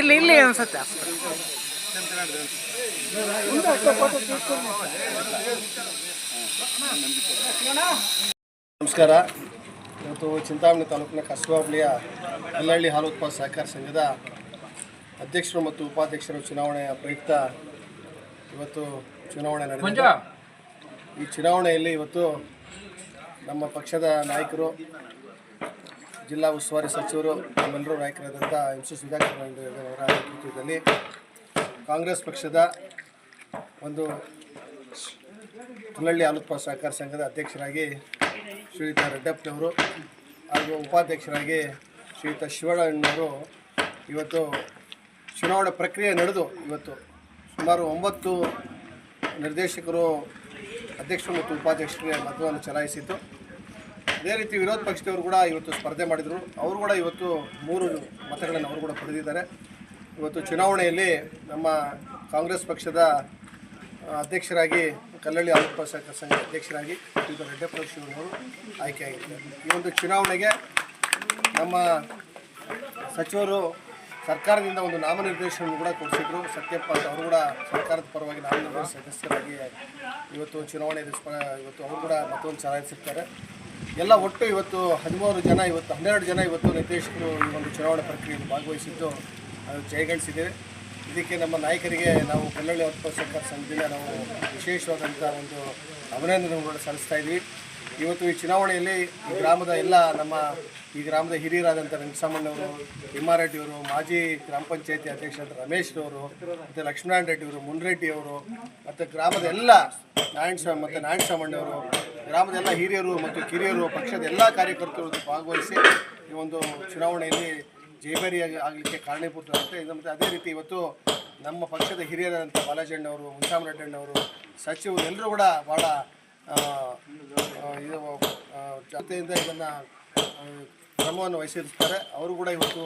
ಇಲ್ಲಿ ಇಲ್ಲಿ ಅನ್ಸುತ್ತೆ. ನಮಸ್ಕಾರ. ಇವತ್ತು ಚಿಂತಾಮಣಿ ತಾಲೂಕಿನ ಕಸಬಾಬಳಿಯ ಹಲ್ಲಹಳ್ಳಿ ಕಲ್ಲಹಳ್ಳಿ ಹಾಲು ಉತ್ಪಾದ ಸಹಕಾರ ಸಂಘದ ಅಧ್ಯಕ್ಷರು ಮತ್ತು ಉಪಾಧ್ಯಕ್ಷರು ಚುನಾವಣೆಯ ಪ್ರಯುಕ್ತ ಇವತ್ತು ಚುನಾವಣೆ ನಡೆದಿದೆ. ಈ ಚುನಾವಣೆಯಲ್ಲಿ ಇವತ್ತು ನಮ್ಮ ಪಕ್ಷದ ನಾಯಕರು ಜಿಲ್ಲಾ ಉಸ್ತುವಾರಿ ಸಚಿವರು ನಮ್ಮೆಲ್ಲರೂ ನಾಯಕರಾದಂಥ ಎಂ ಸಿ ಅವರ ನೇತೃತ್ವದಲ್ಲಿ ಕಾಂಗ್ರೆಸ್ ಪಕ್ಷದ ಒಂದು ಹುಲ್ಲಳ್ಳಿ ಹಾಲು ಸಹಕಾರ ಸಂಘದ ಅಧ್ಯಕ್ಷರಾಗಿ ಶ್ರೀಯುತ ರೆಡ್ಡಪ್ಪನವರು ಹಾಗೂ ಉಪಾಧ್ಯಕ್ಷರಾಗಿ ಶ್ರೀಯುತ ಶಿವಣ್ಣವರು ಇವತ್ತು ಚುನಾವಣೆ ಪ್ರಕ್ರಿಯೆ ನಡೆದು ಇವತ್ತು ಸುಮಾರು ಒಂಬತ್ತು ನಿರ್ದೇಶಕರು ಅಧ್ಯಕ್ಷರು ಮತ್ತು ಉಪಾಧ್ಯಕ್ಷರಿಗೆ ಮತವನ್ನು ಚಲಾಯಿಸಿದ್ದು ಅದೇ ರೀತಿ ವಿರೋಧ ಪಕ್ಷದವರು ಕೂಡ ಇವತ್ತು ಸ್ಪರ್ಧೆ ಮಾಡಿದರು. ಅವರು ಕೂಡ ಇವತ್ತು ಮೂರು ಮತಗಳನ್ನು ಅವರು ಕೂಡ ಪಡೆದಿದ್ದಾರೆ. ಇವತ್ತು ಚುನಾವಣೆಯಲ್ಲಿ ನಮ್ಮ ಕಾಂಗ್ರೆಸ್ ಪಕ್ಷದ ಅಧ್ಯಕ್ಷರಾಗಿ, ಕಲ್ಲಳ್ಳಿ ಆರೋಪ ಸಹಕಾರ ಸಂಘ ಅಧ್ಯಕ್ಷರಾಗಿ ಶ್ರೀಧರ್ ರೆಡ್ಡಪ್ಪ ಶಿವನವರು ಆಯ್ಕೆಯಾಗಿದ್ದಾರೆ ಈ ಒಂದು ಚುನಾವಣೆಗೆ ನಮ್ಮ ಸಚಿವರು ಸರ್ಕಾರದಿಂದ ಒಂದು ನಾಮನಿರ್ದೇಶನವನ್ನು ಕೂಡ ಕೊಡಿಸಿದ್ರು. ಸತ್ಯಪ್ಪ ಅಂತ ಅವರು ಕೂಡ ಸರ್ಕಾರದ ಪರವಾಗಿ ನಾಮನಿರ್ದೇಶ ಸದಸ್ಯರಾಗಿ ಇವತ್ತು ಚುನಾವಣೆ ಇವತ್ತು ಅವರು ಕೂಡ ಮತವನ್ನು ಚಲಾಯಿಸಿರ್ತಾರೆ. ಎಲ್ಲ ಒಟ್ಟು ಇವತ್ತು ಹದಿಮೂರು ಜನ, ಇವತ್ತು ಹನ್ನೆರಡು ಜನ ಇವತ್ತು ನಿರ್ದೇಶಕರು ಈ ಒಂದು ಚುನಾವಣಾ ಪ್ರಕ್ರಿಯೆಯಲ್ಲಿ ಭಾಗವಹಿಸಿದ್ದು, ಅದು ಜಯಗಳಿಸಿದ್ದೇವೆ ಇದಕ್ಕೆ ನಮ್ಮ ನಾಯಕರಿಗೆ ನಾವು ಕಲ್ಲಳ್ಳಿ ಹೊತ್ತು ಸರ್ಕಾರ ಸಂಘದಿಂದ ನಾವು ವಿಶೇಷವಾದಂಥ ಒಂದು ಅಭಿನಂದನೆಗಳನ್ನು ಸಲ್ಲಿಸ್ತಾ ಇದ್ವಿ. ಇವತ್ತು ಈ ಚುನಾವಣೆಯಲ್ಲಿ ಈ ಗ್ರಾಮದ ಎಲ್ಲ ನಮ್ಮ, ಈ ಗ್ರಾಮದ ಹಿರಿಯರಾದಂಥ ವೆಂಕಟಸಾಮಣ್ಣವರು ತಿಮ್ಮಾರೆಡ್ಡಿಯವರು, ಮಾಜಿ ಗ್ರಾಮ ಪಂಚಾಯತಿ ಅಧ್ಯಕ್ಷರಾದ ರಮೇಶ್ರವರು, ಮತ್ತು ಲಕ್ಷ್ಮೀನಾರಾಯಣ ರೆಡ್ಡಿಯವರು ಮುನ್ರೆಡ್ಡಿಯವರು ಮತ್ತು ಗ್ರಾಮದ ಎಲ್ಲ ನಾರಾಯಣ ಸ್ವಾಮಿ ಮತ್ತು ನಾರಾಯಣ ಸ್ವಾಮಣ್ಣವರು ಗ್ರಾಮದ ಎಲ್ಲ ಹಿರಿಯರು ಮತ್ತು ಕಿರಿಯರು ಪಕ್ಷದ ಎಲ್ಲ ಕಾರ್ಯಕರ್ತರು ಭಾಗವಹಿಸಿ ಈ ಒಂದು ಚುನಾವಣೆಯಲ್ಲಿ ಜಯಬೇರಿಯಾಗಿ ಆಗಲಿಕ್ಕೆ ಕಾರಣೀಭೂತರಾಗುತ್ತೆ ಇದು ಮತ್ತು ಅದೇ ರೀತಿ ಇವತ್ತು ನಮ್ಮ ಪಕ್ಷದ ಹಿರಿಯರಾದಂಥ ಬಾಲಾಜಣ್ಣವರು ಮುನ್ಸಾಮರೆಡ್ಡಣ್ಣವರು ಸಚಿವರು ಎಲ್ಲರೂ ಕೂಡ ಭಾಳ ಇದು ಜೊತೆಯಿಂದ ಇದನ್ನು ಕ್ರಮವನ್ನು ವಹಿಸಿರ್ತಾರೆ ಅವರು ಕೂಡ ಇವತ್ತು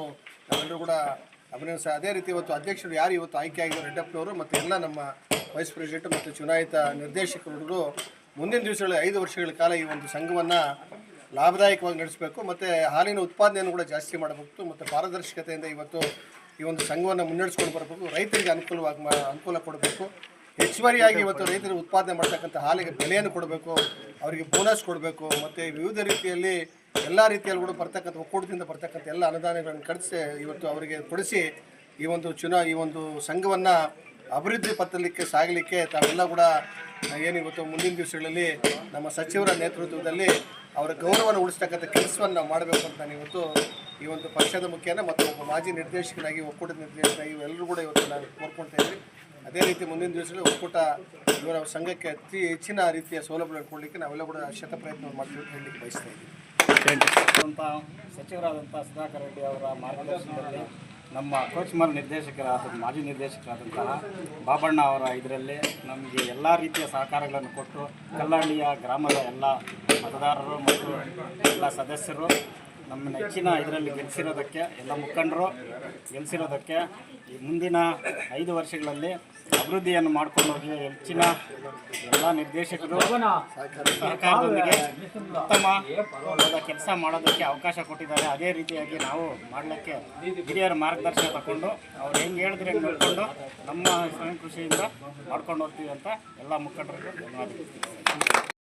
ನಾವೆಲ್ಲರೂ ಕೂಡ ಅಭಿನಂದಿಸ ಅದೇ ರೀತಿ ಇವತ್ತು ಅಧ್ಯಕ್ಷರು ಯಾರು? ಇವತ್ತು ಆಯ್ಕೆ ಆಗಿರೋ ರೆಡ್ಡಪ್ಪನವರು ಮತ್ತು ಎಲ್ಲ ನಮ್ಮ ವೈಸ್ ಪ್ರೆಸಿಡೆಂಟ್ ಮತ್ತು ಚುನಾಯಿತ ನಿರ್ದೇಶಕರು ಮುಂದಿನ ದಿವಸಗಳಲ್ಲಿ ಐದು ವರ್ಷಗಳ ಕಾಲ ಈ ಒಂದು ಸಂಘವನ್ನು ಲಾಭದಾಯಕವಾಗಿ ನಡೆಸಬೇಕು ಮತ್ತು ಹಾಲಿನ ಉತ್ಪಾದನೆಯನ್ನು ಕೂಡ ಜಾಸ್ತಿ ಮಾಡಬೇಕು ಮತ್ತು ಪಾರದರ್ಶಕತೆಯಿಂದ ಇವತ್ತು ಈ ಒಂದು ಸಂಘವನ್ನು ಮುನ್ನಡೆಸ್ಕೊಂಡು ಬರಬೇಕು ರೈತರಿಗೆ ಅನುಕೂಲವಾಗಿ ಅನುಕೂಲ ಕೊಡಬೇಕು. ಹೆಚ್ಚುವರಿಯಾಗಿ ಇವತ್ತು ರೈತರು ಉತ್ಪಾದನೆ ಮಾಡ್ತಕ್ಕಂಥ ಹಾಲಿಗೆ ಬೆಲೆಯನ್ನು ಕೊಡಬೇಕು, ಅವರಿಗೆ ಬೋನಸ್ ಕೊಡಬೇಕು, ಮತ್ತು ವಿವಿಧ ರೀತಿಯಲ್ಲಿ ಎಲ್ಲ ರೀತಿಯಲ್ಲಿ ಕೂಡ ಬರ್ತಕ್ಕಂಥ ಒಕ್ಕೂಟದಿಂದ ಬರ್ತಕ್ಕಂಥ ಎಲ್ಲ ಅನುದಾನಗಳನ್ನು ಕಡಿಸಿ ಇವತ್ತು ಅವರಿಗೆ ಕೊಡಿಸಿ ಈ ಒಂದು ಚುನಾ ಈ ಒಂದು ಸಂಘವನ್ನು ಅಭಿವೃದ್ಧಿ ಪತ್ತಲಿಕ್ಕೆ ಸಾಗಲಿಕ್ಕೆ ತಾವೆಲ್ಲ ಕೂಡ ಏನು ಗೊತ್ತು ಮುಂದಿನ ದಿವಸಗಳಲ್ಲಿ ನಮ್ಮ ಸಚಿವರ ನೇತೃತ್ವದಲ್ಲಿ ಅವರ ಗೌರವವನ್ನು ಉಳಿಸ್ತಕ್ಕಂಥ ಕೆಲಸವನ್ನು ನಾವು ಮಾಡಬೇಕು ಅಂತ ನಾನು ಇವತ್ತು ಈ ಒಂದು ಪಕ್ಷದ ಮುಖ್ಯನ ಮತ್ತು ಒಬ್ಬ ಮಾಜಿ ನಿರ್ದೇಶಕನಾಗಿ ಒಕ್ಕೂಟದ ನಿರ್ದೇಶಕನಾಗಿ ಇವೆಲ್ಲರೂ ಕೂಡ ಇವತ್ತು ನಾನು ಕೋರ್ಕೊಳ್ತಾ ಇದ್ದೀನಿ. ಅದೇ ರೀತಿ ಮುಂದಿನ ದಿವಸಗಳಲ್ಲಿ ಒಕ್ಕೂಟ ಇವರ ಸಂಘಕ್ಕೆ ಅತಿ ಹೆಚ್ಚಿನ ರೀತಿಯ ಸೌಲಭ್ಯಗಳನ್ನು ಕೊಡಲಿಕ್ಕೆ ನಾವೆಲ್ಲ ಕೂಡ ಶತ ಪ್ರಯತ್ನ ಮಾಡ್ತೀವಿ ಅಂತ ಹೇಳಲಿಕ್ಕೆ ಬಯಸ್ತಾ ಇದ್ದೀವಿ ಅಂತ ಸಚಿವರಾದಂಥ ಸುಧಾಕರ್ ರೆಡ್ಡಿ ಅವರ ಮಾರ್ಗದರ್ಶನದಲ್ಲಿ ನಮ್ಮ ಕೋಚ್ಮಲ್ ನಿರ್ದೇಶಕರಾದ ಮಾಜಿ ನಿರ್ದೇಶಕರಾದಂತಹ ಬಾಬಣ್ಣ ಅವರ ಇದರಲ್ಲಿ ನಮಗೆ ಎಲ್ಲ ರೀತಿಯ ಸಹಕಾರಗಳನ್ನು ಕೊಟ್ಟು ಕಲ್ಲಹಳ್ಳಿಯ ಗ್ರಾಮದ ಎಲ್ಲ ಮತದಾರರು ಮತ್ತು ಎಲ್ಲ ಸದಸ್ಯರು ನಮ್ಮ ನೆಚ್ಚಿನ ಇದರಲ್ಲಿ ಗೆಲ್ಲಿಸಿರೋದಕ್ಕೆ ಎಲ್ಲ ಮುಖಂಡರು ಗೆಲ್ಲಿಸಿರೋದಕ್ಕೆ ಈ ಮುಂದಿನ ಐದು ವರ್ಷಗಳಲ್ಲಿ ಅಭಿವೃದ್ಧಿಯನ್ನು ಮಾಡಿಕೊಂಡು ಹೋಗಿ ಹೆಚ್ಚಿನ ಎಲ್ಲ ನಿರ್ದೇಶಕರು ಸರ್ಕಾರದೊಂದಿಗೆ ಉತ್ತಮ ಕೆಲಸ ಮಾಡೋದಕ್ಕೆ ಅವಕಾಶ ಕೊಟ್ಟಿದ್ದಾರೆ. ಅದೇ ರೀತಿಯಾಗಿ ನಾವು ಮಾಡಲಿಕ್ಕೆ ಹಿರಿಯರ ಮಾರ್ಗದರ್ಶನ ತಗೊಂಡು ಅವ್ರು ಹೆಂಗೆ ಹೇಳಿದ್ರೆ ಹೆಂಗೆ ನೋಡಿಕೊಂಡು ನಮ್ಮ ಸ್ವಯಂ ಕೃಷಿಯಿಂದ ಮಾಡ್ಕೊಂಡು ಹೋಗ್ತೀವಿ ಅಂತ ಎಲ್ಲ ಮುಖಂಡರಿಗೂ ಧನ್ಯವಾದಗಳು.